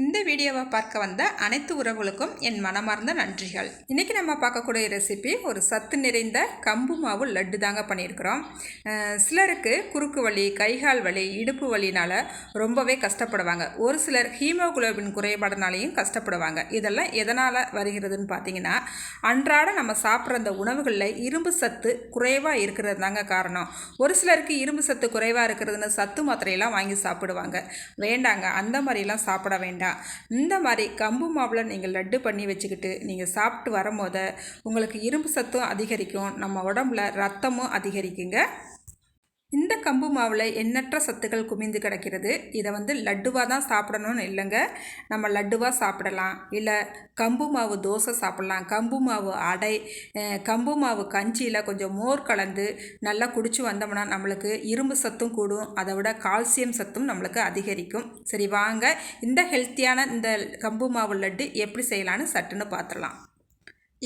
இந்த வீடியோவை பார்க்க வந்த அனைத்து உறவுகளுக்கும் என் மனமார்ந்த நன்றிகள். இன்றைக்கி நம்ம பார்க்கக்கூடிய ரெசிபி ஒரு சத்து நிறைந்த கம்பு மாவு லட்டு தாங்க பண்ணியிருக்கிறோம். சிலருக்கு குறுக்கு வலி கைகால் வலி இடுப்பு வலினால் ரொம்பவே கஷ்டப்படுவாங்க. ஒரு சிலர் ஹீமோகுளோபின் குறைபாடுனாலையும் கஷ்டப்படுவாங்க. இதெல்லாம் எதனால் வருகிறதுன்னு பார்த்தீங்கன்னா அன்றாட நம்ம சாப்பிட்ற அந்த உணவுகளில் இரும்பு சத்து குறைவாக இருக்கிறது தாங்க காரணம். ஒரு சிலருக்கு இரும்பு சத்து குறைவாக இருக்கிறதுன்னு சத்து மாத்திரையெல்லாம் வாங்கி சாப்பிடுவாங்க. வேண்டாங்க அந்த மாதிரிலாம் சாப்பிட வேண்டாம். இந்த மாதிரி கம்பு மாவில் நீங்கள் லட்டு பண்ணி வச்சுக்கிட்டு நீங்கள் சாப்பிட்டு வரும்போது உங்களுக்கு இரும்பு சத்தும் அதிகரிக்கும் நம்ம உடம்புல ரத்தமும் அதிகரிக்குங்க. இந்த கம்பு மாவில் எண்ணற்ற சத்துக்கள் குமிந்து கிடக்கிறது. இதை வந்து லட்டுவாக தான் சாப்பிடணும்னு இல்லைங்க. நம்ம லட்டுவாக சாப்பிடலாம். இல்லை கம்பு மாவு தோசை சாப்பிடலாம். கம்பு மாவு அடை கம்பு மாவு கஞ்சியில் கொஞ்சம் மோர் கலந்து நல்லா குடிச்சு வந்தோம்னா நம்மளுக்கு இரும்பு சத்தும் கூடும். அதை விட கால்சியம் சத்தும் நம்மளுக்கு அதிகரிக்கும். சரி வாங்க. இந்த ஹெல்த்தியான இந்த கம்பு மாவு லட்டு எப்படி செய்யலான்னு சட்டுன்னு பார்த்துடலாம்.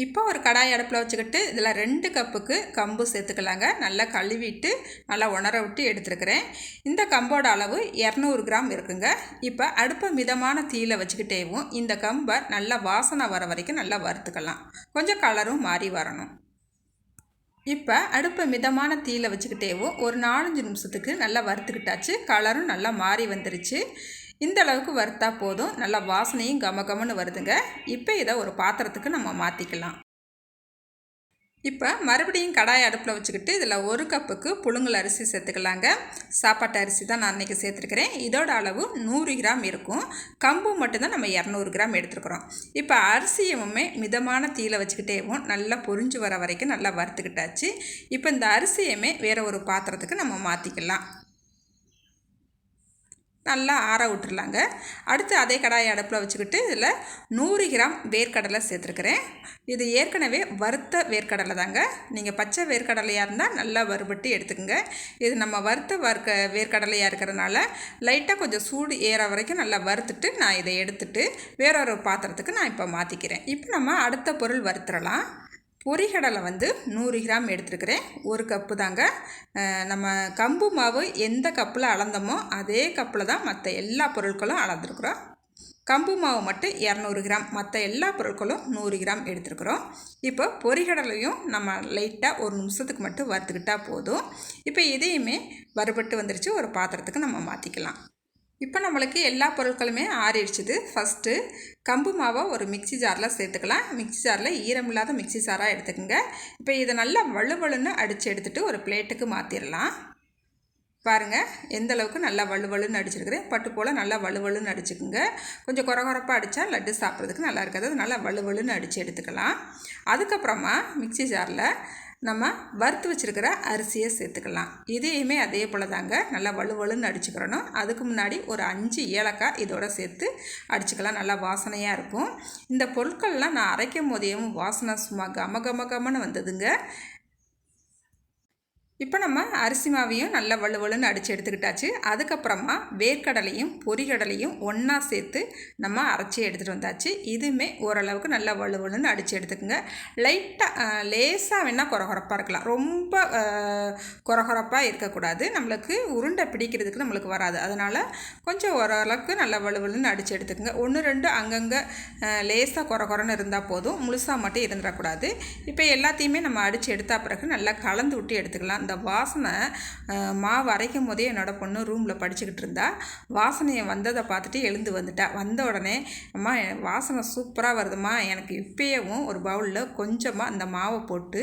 இப்போ ஒரு கடாய் அடுப்பில் வச்சுக்கிட்டு இதில் ரெண்டு கப்புக்கு கம்பு சேர்த்துக்கலாங்க. நல்லா கழுவிட்டு நல்லா உணர விட்டு எடுத்துருக்கிறேன். இந்த கம்போட அளவு இரநூறு கிராம் இருக்குங்க. இப்போ அடுப்பை மிதமான தீயில் வச்சுக்கிட்டேவும் இந்த கம்பை நல்லா வாசனை வர வரைக்கும் நல்லா வறுத்துக்கலாம். கொஞ்சம் கலரும் மாறி வரணும். இப்போ அடுப்பை மிதமான தீயில் வச்சுக்கிட்டேவும் ஒரு நாலஞ்சு நிமிஷத்துக்கு நல்லா வறுத்துக்கிட்டாச்சு. கலரும் நல்லா மாறி வந்துருச்சு. இந்த அளவுக்கு வறுத்தா போதும். நல்லா வாசனையும் கம கமன்னு வருதுங்க. இப்போ இதை ஒரு பாத்திரத்துக்கு நம்ம மாற்றிக்கலாம் இப்போ மறுபடியும் கடாய் அடுப்பில் வச்சுக்கிட்டு இதில் ஒரு கப்புக்கு புழுங்கல் அரிசி சேர்த்துக்கலாங்க. சாப்பாட்டு அரிசி தான் நான் இன்றைக்கி சேர்த்துருக்கிறேன். இதோட அளவு நூறு கிராம் இருக்கும். கம்பு மட்டும்தான் நம்ம இரநூறு கிராம் எடுத்துருக்குறோம். இப்போ அரிசியுமே மிதமான தீயில் வச்சுக்கிட்டேவும் நல்லா பொரிஞ்சு வர வரைக்கும் நல்லா வறுத்துக்கிட்டாச்சு. இப்போ இந்த அரிசியுமே வேறு ஒரு பாத்திரத்துக்கு நம்ம மாற்றிக்கலாம் நல்லா ஆற விட்டுறலாங்க. அடுத்து அதே கடாயை அடுப்பில் வச்சுக்கிட்டு இதில் நூறு கிராம் வேர்க்கடலை சேர்த்துருக்குறேன். இது ஏற்கனவே வறுத்த வேர்க்கடலை தாங்க. நீங்கள் பச்சை வேர்க்கடலையாக இருந்தால் நல்லா வறுபட்டு எடுத்துக்கோங்க. இது நம்ம வறுத்த வறுக்க வேர்க்கடலையாக இருக்கிறனால லைட்டாக கொஞ்சம் சூடு ஏற வரைக்கும் நல்லா வறுத்துட்டு நான் இதை எடுத்துட்டு வேறொரு பாத்திரத்துக்கு நான் இப்போ மாற்றிக்கிறேன். இப்போ நம்ம அடுத்த பொருள் வறுத்துடலாம். பொரிகடலை வந்து நூறு கிராம் எடுத்துருக்கிறேன். ஒரு கப்பு தாங்க. நம்ம கம்பு மாவு எந்த கப்பில் அளந்தோமோ அதே கப்பில் தான் மற்ற எல்லா பொருட்களும் அளந்துருக்குறோம். கம்பு மாவு மட்டும் இரநூறு கிராம். மற்ற எல்லா பொருட்களும் நூறு கிராம் எடுத்துருக்குறோம். இப்போ பொரிகடலையும் நம்ம லைட்டாக ஒரு நிமிஷத்துக்கு மட்டும் வறுத்துக்கிட்டால் போதும். இப்போ இதையுமே வறுபட்டு வந்துருச்சு. ஒரு பாத்திரத்துக்கு நம்ம மாற்றிக்கலாம் இப்போ நம்மளுக்கு எல்லா பொருட்களுமே ஆறிடுச்சுது. ஃபஸ்ட்டு கம்பு மாவை ஒரு மிக்ஸி ஜாரில் சேர்த்துக்கலாம். மிக்ஸி ஜாரில் ஈரமில்லாத மிக்ஸி ஜாராக எடுத்துக்கோங்க. இப்போ இதை நல்லா வழுவழுன்னு அடித்து எடுத்துகிட்டு ஒரு பிளேட்டுக்கு மாற்றிடலாம் பாருங்கள் எந்த அளவுக்கு நல்லா வலுவலுன்னு அடிச்சிருக்கிறேன் பட்டு போல் நல்லா வலுவலுன்னு அடிச்சுக்குங்க. கொஞ்சம் குறகுறப்பாக அடித்தா லட்டு சாப்பிட்றதுக்கு நல்லா இருக்காது. அது நல்லா வலுவலுன்னு அடித்து எடுத்துக்கலாம். அதுக்கப்புறமா மிக்ஸி ஜாரில் நம்ம வறுத்து வச்சுருக்கிற அரிசியை சேர்த்துக்கலாம். இதையுமே அதே போல் தாங்க நல்லா வலுவலுன்னு அடிச்சுக்கிறணும். அதுக்கு முன்னாடி ஒரு அஞ்சு ஏலக்காய் இதோட சேர்த்து அடிச்சுக்கலாம். நல்லா வாசனையாக இருக்கும். இந்த பொருட்கள்லாம் நான் அரைக்கும் போதேவும் வாசனை சும்மா கம கம கமன்னு வந்ததுங்க. இப்போ நம்ம அரிசி மாவையும் நல்லா வலுவலுன்னு அடித்து எடுத்துக்கிட்டாச்சு. அதுக்கப்புறமா வேர்க்கடலையும் பொரிகடலையும் ஒன்றா சேர்த்து நம்ம அரைச்சி எடுத்துகிட்டு வந்தாச்சு. இதுவுமே ஓரளவுக்கு நல்லா வலுவலுன்னு அடித்து எடுத்துக்கோங்க. லைட்டாக லேசாக வேணால் குறகுறப்பாக இருக்கலாம். ரொம்ப குறகுறப்பாக இருக்கக்கூடாது. நம்மளுக்கு உருண்டை பிடிக்கிறதுக்கு நம்மளுக்கு வராது. அதனால் கொஞ்சம் ஓரளவுக்கு நல்லா வலுவலுன்னு அடித்து எடுத்துக்கோங்க. ஒன்று ரெண்டு அங்கங்கே லேசாக குறகுறன்னு இருந்தால் போதும். முழுசாக மட்டும் இருந்துடக்கூடாது. இப்போ எல்லாத்தையுமே நம்ம அடித்து எடுத்த பிறகு நல்லா கலந்து விட்டு எடுத்துக்கலாம். அந்த வாசனை மாவு அரைக்கும் போதே என்னோட பொண்ணு ரூமில் படிச்சுக்கிட்டு இருந்தா. வாசனையை வந்ததை பார்த்துட்டு எழுந்து வந்துட்டா. வந்த உடனே அம்மா வாசனை சூப்பராக வருதுமா எனக்கு இப்போயவும் ஒரு பவுலில் கொஞ்சமாக அந்த மாவை போட்டு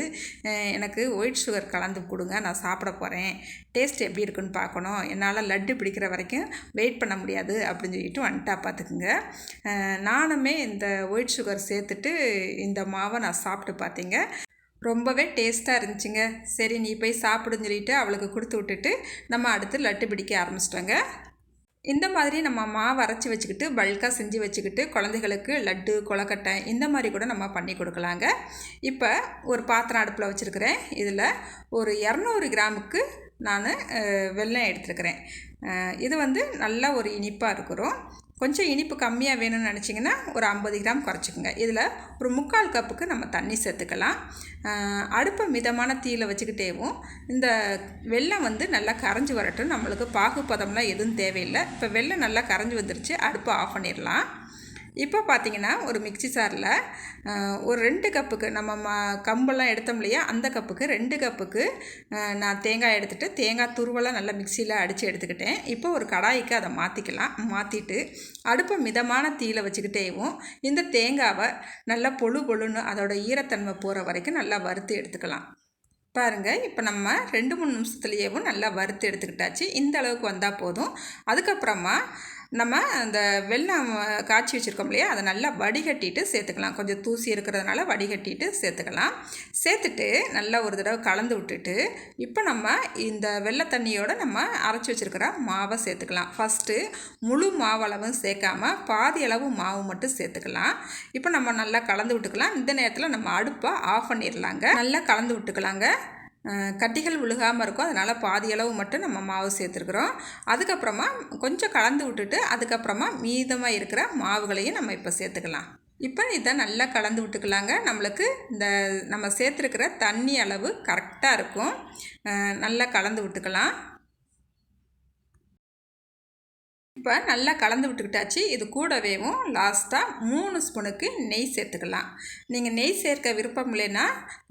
எனக்கு ஒயிட் சுகர் கலந்து கொடுங்க. நான் சாப்பிட போகிறேன் டேஸ்ட் எப்படி இருக்குன்னு பார்க்கணும். என்னால் லட்டு பிடிக்கிற வரைக்கும் வெயிட் பண்ண முடியாது. அப்படின்னு சொல்லிட்டு வந்துட்டா பார்த்துக்குங்க. நானுமே இந்த ஒயிட் சுகர் சேர்த்துட்டு இந்த மாவை நான் சாப்பிட்டு பார்த்தீங்க. ரொம்பவே டேஸ்ட்டாக இருந்துச்சுங்க. சரி நீ போய் சாப்பிடுன்னு சொல்லிட்டு அவளுக்கு கொடுத்து விட்டுட்டு நம்ம அடுத்து லட்டு பிடிக்க ஆரம்பிச்சிட்டோங்க. இந்த மாதிரி நம்ம மாவு அரைச்சி வச்சுக்கிட்டு பல்காக செஞ்சு வச்சுக்கிட்டு குழந்தைகளுக்கு லட்டு கொலக்கட்டை இந்த மாதிரி கூட நம்ம பண்ணி கொடுக்கலாங்க. இப்போ ஒரு பாத்திரம் அடுப்பில் வச்சுருக்கிறேன். இதில் ஒரு இரநூறு கிராமுக்கு நான் வெள்ளம் எடுத்துருக்கிறேன். இது வந்து நல்ல ஒரு இனிப்பாக இருக்கிறோம். கொஞ்சம் இனிப்பு கம்மியாக வேணும்னு நினச்சிங்கன்னா ஒரு ஐம்பது கிராம் குறைச்சிக்கோங்க. இதில் ஒரு முக்கால் கப்புக்கு நம்ம தண்ணி சேர்த்துக்கலாம். அடுப்பை மிதமான தீயில் வச்சுக்கிட்டேவும் இந்த வெள்ளம் வந்து நல்லா கரைஞ்சி வரட்டும். நம்மளுக்கு பாகுபதம்லாம் எதுவும் தேவையில்லை. இப்போ வெள்ளம் நல்லா கரைஞ்சி வந்துருச்சு. அடுப்பை ஆஃப் பண்ணிடலாம். இப்போ பார்த்தீங்கன்னா ஒரு மிக்சி சாரில் ஒரு ரெண்டு கப்புக்கு நம்ம ம கம்பெல்லாம் எடுத்தோம் இல்லையா? அந்த கப்புக்கு ரெண்டு கப்புக்கு நான் தேங்காய் எடுத்துகிட்டு தேங்காய் துருவெல்லாம் நல்லா மிக்சியில் அடித்து எடுத்துக்கிட்டேன். இப்போ ஒரு கடாய்க்கு அதை மாற்றிக்கலாம் மாற்றிட்டு அடுப்பை மிதமான தீயில் வச்சுக்கிட்டேவும் இந்த தேங்காவை நல்லா பொழு பொழுன்னு அதோடய ஈரத்தன்மை போகிற வரைக்கும் நல்லா வறுத்து எடுத்துக்கலாம். பாருங்கள் இப்போ நம்ம ரெண்டு மூணு நிமிஷத்துலேயேவும் நல்லா வறுத்து எடுத்துக்கிட்டாச்சு. இந்த அளவுக்கு வந்தால் போதும். அதுக்கப்புறமா நம்ம அந்த வெள்ளம் காய்ச்சி வச்சுருக்கோம் இல்லையா? அதை நல்லா வடிகட்டிட்டு சேர்த்துக்கலாம். கொஞ்சம் தூசி இருக்கிறதுனால வடிகட்டிட்டு சேர்த்துக்கலாம். சேர்த்துட்டு நல்லா ஒரு தடவை கலந்து விட்டுட்டு இப்போ நம்ம இந்த வெள்ளை தண்ணியோடு நம்ம அரைச்சி வச்சுருக்கிற மாவை சேர்த்துக்கலாம். ஃபஸ்ட்டு முழு மாவளவும் சேர்க்காம பாதி அளவு மாவு மட்டும் சேர்த்துக்கலாம். இப்போ நம்ம நல்லா கலந்து விட்டுக்கலாம். இந்த நேரத்தில் நம்ம அடுப்பை ஆஃப் பண்ணிடலாங்க. நல்லா கலந்து விட்டுக்கலாங்க. கட்டிகள் விழுகாமல் இருக்கும். அதனால் பாதி அளவு மட்டும் நம்ம மாவு சேர்த்துருக்குறோம். அதுக்கப்புறமா கொஞ்சம் கலந்து விட்டுட்டு அதுக்கப்புறமா மீதமாக இருக்கிற மாவுகளையும் நம்ம இப்போ சேர்த்துக்கலாம். இப்போ இதை நல்லா கலந்து விட்டுக்கலாங்க. நம்மளுக்கு இந்த நம்ம சேர்த்துருக்கிற தண்ணி அளவு கரெக்டாக இருக்கும். நல்லா கலந்து விட்டுக்கலாம். இப்போ நல்லா கலந்து விட்டுக்கிட்டாச்சு. இது கூடவேவும் லாஸ்ட்டாக மூணு ஸ்பூனுக்கு நெய் சேர்த்துக்கலாம். நீங்கள் நெய் சேர்க்க விருப்பம் இல்லைன்னா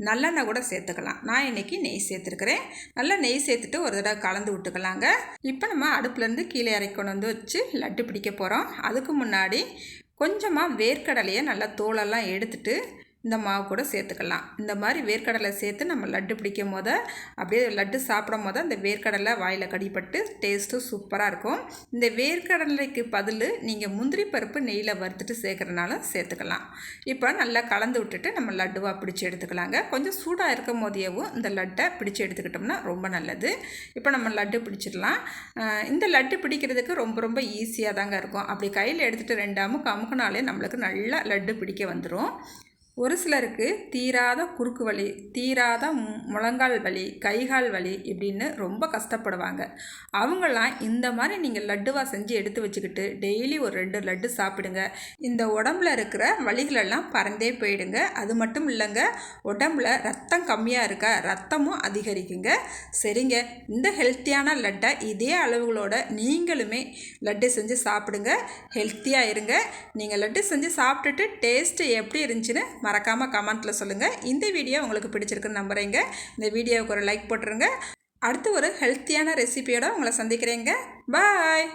நல்லெண்ணெய் கூட சேர்த்துக்கலாம். நான் இன்றைக்கி நெய் சேர்த்துருக்குறேன். நல்லா நெய் சேர்த்துட்டு ஒரு தடவை கலந்து விட்டுக்கலாங்க. இப்போ நம்ம அடுப்புலேருந்து கீழே இறக்கி கொண்டு வந்து வச்சு லட்டு பிடிக்க போகிறோம் அதுக்கு முன்னாடி கொஞ்சமாக வேர்க்கடலையை நல்லா தோலெல்லாம் எடுத்துட்டு இந்த மாவு கூட சேர்த்துக்கலாம். இந்த மாதிரி வேர்க்கடலை சேர்த்து நம்ம லட்டு பிடிக்கும் போது அப்படியே லட்டு சாப்பிடும் போது அந்த வேர்க்கடலை வாயில் கடிப்பட்டு டேஸ்ட்டும் சூப்பராக இருக்கும். இந்த வேர்க்கடலைக்கு பதில் நீங்கள் முந்திரி பருப்பு நெய்யில் வறுத்துட்டு சேர்க்குறதுனால சேர்த்துக்கலாம். இப்போ நல்லா கலந்து விட்டுட்டு நம்ம லட்டுவாக பிடிச்சி எடுத்துக்கலாங்க. கொஞ்சம் சூடாக இருக்கும் போதேவும் இந்த லட்டை பிடிச்சி எடுத்துக்கிட்டோம்னா ரொம்ப நல்லது. இப்போ நம்ம லட்டு பிடிச்சிடலாம். இந்த லட்டு பிடிக்கிறதுக்கு ரொம்ப ரொம்ப ஈஸியாக தாங்க இருக்கும். அப்படி கையில் எடுத்துகிட்டு ரெண்டாமும் கமுக்குனாலே நம்மளுக்கு நல்லா லட்டு பிடிக்க வந்துடும் ஒரு சிலருக்கு தீராத குறுக்கு வலி தீராத முழங்கால் வலி கைகால் வலி இப்படின்னு ரொம்ப கஷ்டப்படுவாங்க. அவங்களாம் இந்த மாதிரி நீங்கள் லட்டுவாக செஞ்சு எடுத்து வச்சுக்கிட்டு டெய்லி ஒரு ரெண்டு லட்டு சாப்பிடுங்க. இந்த உடம்புல இருக்கிற வலிகளெல்லாம் பறந்தே போயிடுங்க. அது மட்டும் இல்லைங்க உடம்புல ரத்தம் கம்மியாக இருக்கா ரத்தமும் அதிகரிக்குங்க. சரிங்க இந்த ஹெல்த்தியான லட்டை இதே அளவுகளோட நீங்களுமே லட்டு செஞ்சு சாப்பிடுங்க. ஹெல்த்தியாக இருங்க. நீங்கள் லட்டு செஞ்சு சாப்பிட்டுட்டு டேஸ்ட்டு எப்படி இருந்துச்சுன்னு மறக்காமல் கமெண்ட்டில் சொல்லுங்கள் இந்த வீடியோ உங்களுக்கு பிடிச்சிருக்குன்னு நம்புகிறீங்க இந்த வீடியோவுக்கு ஒரு லைக் போட்டுருங்க. அடுத்து ஒரு ஹெல்த்தியான ரெசிபியோடு உங்களை சந்திக்கிறேங்க. பாய்!